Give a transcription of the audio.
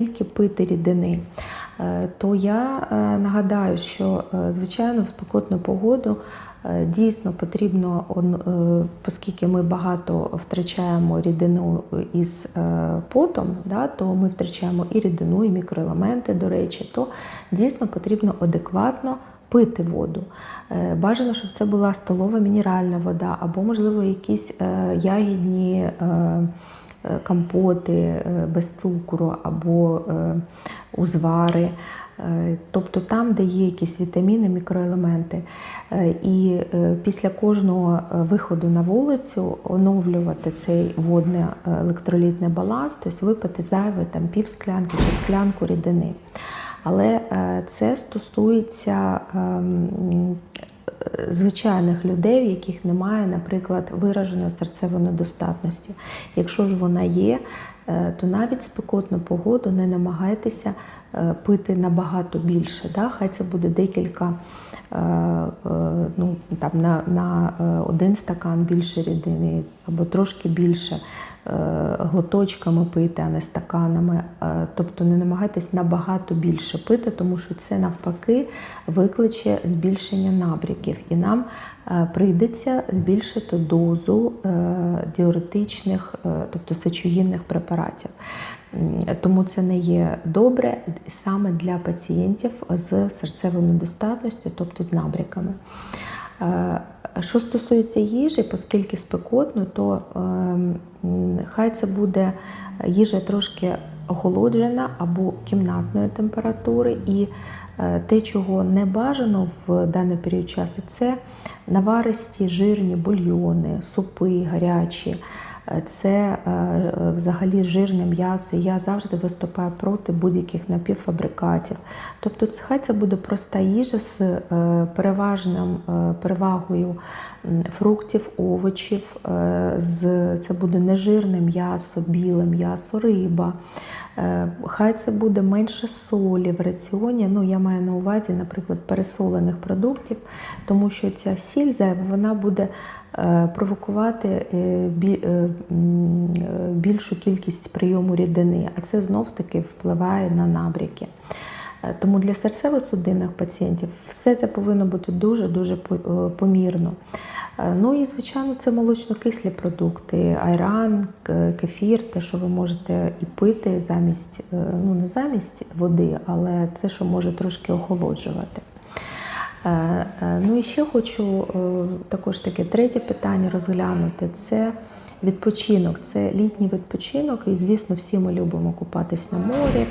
тільки пити рідини, е, то я е, нагадаю, що е, звичайно в спекотну погоду дійсно потрібно, оскільки ми багато втрачаємо рідину із потом, то ми втрачаємо і рідину, і мікроелементи, до речі, то дійсно потрібно адекватно. Пити воду. Бажано, щоб це була столова мінеральна вода, або, можливо, якісь ягідні компоти е, без цукру, або е, узвари. Е, Тобто там, де є якісь вітаміни, мікроелементи. Е, І е, після кожного е, виходу на вулицю оновлювати цей водний е, електролітний баланс, тобто випити зайве там пів склянки чи склянку рідини. Але е, це стосується ем, е, звичайних людей, в яких немає, наприклад, вираженої серцевої недостатності. Якщо ж вона є, то навіть спекотну погоду не намагайтеся е, пити набагато більше. Да? Хай це буде декілька. е, е, Ну, там, на, на е, один стакан більше рідини або трошки більше е, глоточками пити, а не стаканами. Е, Тобто не намагайтесь набагато більше пити, тому що це навпаки викличе збільшення набряків, і нам е, прийдеться збільшити дозу е, діуретичних, е, тобто сечогінних препаратів. Тому це не є добре саме для пацієнтів з серцевою недостатністю, тобто з набряками. Е, Що стосується їжі, оскільки спекотно, то ем, хай це буде їжа трошки охолоджена або кімнатної температури, і е, те, чого не бажано в даний період часу, це наваристі жирні бульйони, супи гарячі. Е, Це е, взагалі жирне м'ясо. Я завжди виступаю проти будь-яких напівфабрикатів. Тобто, хай це буде проста їжа з е, переважним перевагою фруктів, овочів. це буде нежирне м'ясо, біле м'ясо, риба. Хай це буде менше солі в раціоні. Ну, я маю на увазі, наприклад, пересолених продуктів, тому що ця сіль зайва вона буде провокувати е, бі- е, е, більшу кількість прийому рідини, а це знов-таки впливає на набряки. Тому для серцево-судинних пацієнтів все це повинно бути дуже-дуже помірно. Ну і, звичайно, це молочно-кислі продукти, айран, кефір, те, що ви можете і пити замість, ну не замість води, але те, що може трошки охолоджувати. Е, е, Ну і ще хочу е, також таке третє питання розглянути. Це відпочинок, це літній відпочинок. І, звісно, всі ми любимо купатись на морі,